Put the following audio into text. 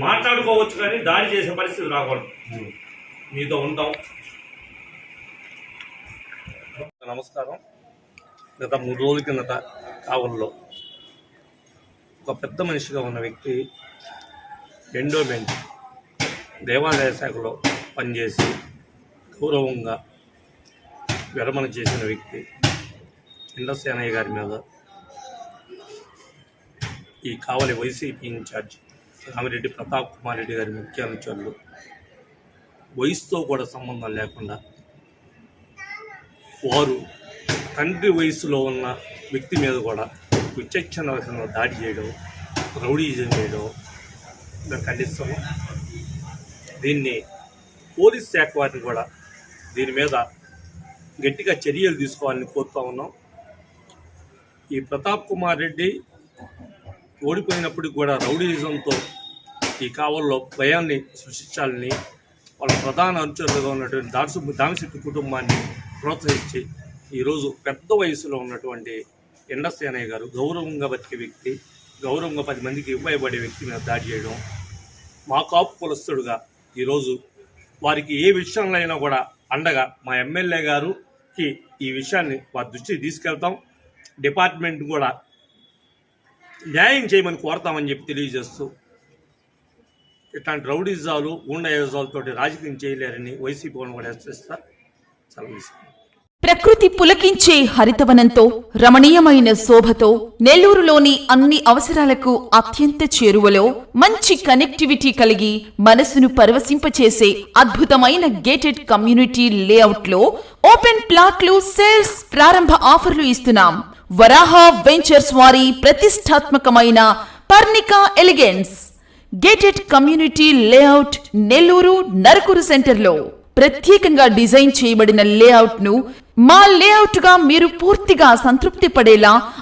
మాట్లాడుకోవచ్చు కానీ దాడి చేసే పరిస్థితి రాకూడదు. మీతో ఉంటాం. నమస్కారం. గత మూడు రోజుల కిందట కావల్లో ఒక పెద్ద మనిషిగా ఉన్న వ్యక్తి ఎండోమెంట్ దేవాదాయ శాఖలో పనిచేసి గౌరవంగా విరమణ చేసిన వ్యక్తి ఇంద్రసేనయ్య గారి మీద ఈ కావలి వైసీపీ ఇన్ఛార్జ్ రామిరెడ్డి ప్రతాప్ కుమార్ రెడ్డి గారి ముఖ్య అనుచరులు వయసుతో కూడా సంబంధం లేకుండా వారు తండ్రి వయసులో ఉన్న వ్యక్తి మీద కూడా విచక్షణ రహితంగా దాడి చేయడం రౌడీజం చేయడం ఖండిస్తాము దీన్ని పోలీస్ శాఖ వారిని కూడా దీని మీద గట్టిగా చర్యలు తీసుకోవాలని కోరుతా ఉన్నాం. ఈ ప్రతాప్ కుమార్ రెడ్డి ఓడిపోయినప్పటికి కూడా రౌడీయిజంతో ఈ కావల్లో భయాన్ని సృష్టించాలని వాళ్ళ ప్రధాన అనుచరులుగా ఉన్నటువంటి దాసు దామశెట్టి కుటుంబాన్ని ప్రోత్సహించి ఈరోజు పెద్ద వయసులో ఉన్నటువంటి ఎండసేనయ్య గారు గౌరవంగా బతికే వ్యక్తి గౌరవంగా పది మందికి ఉపయోగపడే వ్యక్తి మీద దాడి చేయడం మా కాపు కులస్తుడుగా ఈరోజు వారికి ఏ విషయంలో అయినా కూడా అండగా మా ఎమ్మెల్యే గారుకి ఈ విషయాన్ని వారి దృష్టికి తీసుకెళ్తాం. డిపార్ట్మెంట్ కూడా న్యాయం చేయమని కోరతామని చెప్పి తెలియజేస్తూ ఇట్లాంటి రౌడిజాలు తోటి రాజకీయం చేయలేరని వైసీపీ కూడా హెచ్చరిస్తా సెలవు ప్రకృతి పులకించే హరితవనంతో రమణీయమైన శోభతో నెల్లూరులోని అన్ని అవసరాలకు అత్యంత చేరువలో మంచి కనెక్టివిటీ కలిగి మనసును పరవశింపచేసే అద్భుతమైన గేటెడ్ కమ్యూనిటీ లేఅవుట్లో ఓపెన్ ప్లాట్లు సేల్స్ ప్రారంభ ఆఫర్లు ఇస్తున్నాం. వరాహ వెంచర్స్ వారి ప్రతిష్టాత్మకమైన Parnika elegance gated community layout Nellore Narukuru సెంటర్లో ప్రత్యేకంగా డిజైన్ చేయబడిన లేఅవుట్ను మా లేఅవుట్గా మీరు పూర్తిగా సంతృప్తి పడేలా